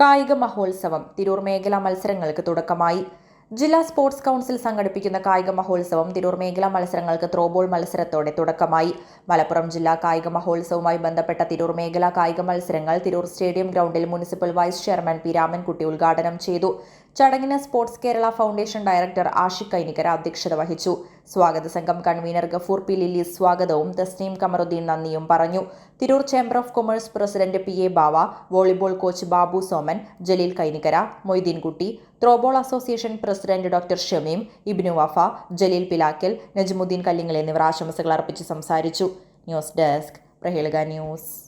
കായിക മഹോത്സവം തിരൂർ മേഖലാ മത്സരങ്ങൾക്ക് തുടക്കമായി. ജില്ലാ സ്പോർട്സ് കൗൺസിൽ സംഘടിപ്പിക്കുന്ന കായിക മഹോത്സവം തിരൂർ മേഖലാ മത്സരങ്ങൾക്ക് ത്രോബോൾ മത്സരത്തോടെ തുടക്കമായി. മലപ്പുറം ജില്ലാ കായിക മഹോത്സവവുമായി ബന്ധപ്പെട്ട തിരൂർ മേഖലാ കായിക മത്സരങ്ങൾ തിരൂർ സ്റ്റേഡിയം ഗ്രൗണ്ടിൽ municipal vice chairman P Ramankutty ഉദ്ഘാടനം ചെയ്തു. ചടങ്ങിന് sports Kerala foundation director Ashiq Kainikara അധ്യക്ഷത വഹിച്ചു. സ്വാഗത സംഘം കൺവീനർ ഗഫൂർ പി ലില്ലി സ്വാഗതവും തസ്നീം കമറുദ്ദീൻ നന്ദിയും പറഞ്ഞു. Tirur chamber of commerce president P A Bava volleyball coach Babu Soman Jaleel Kainikara Moideenkutty throwball association president doctor Shameem Ibnu Wafa Jaleel Pilakkal Najmuddin Kallingal എന്നിവർ ആശംസകൾ അർപ്പിച്ച് സംസാരിച്ചു. News desk Prahelika news.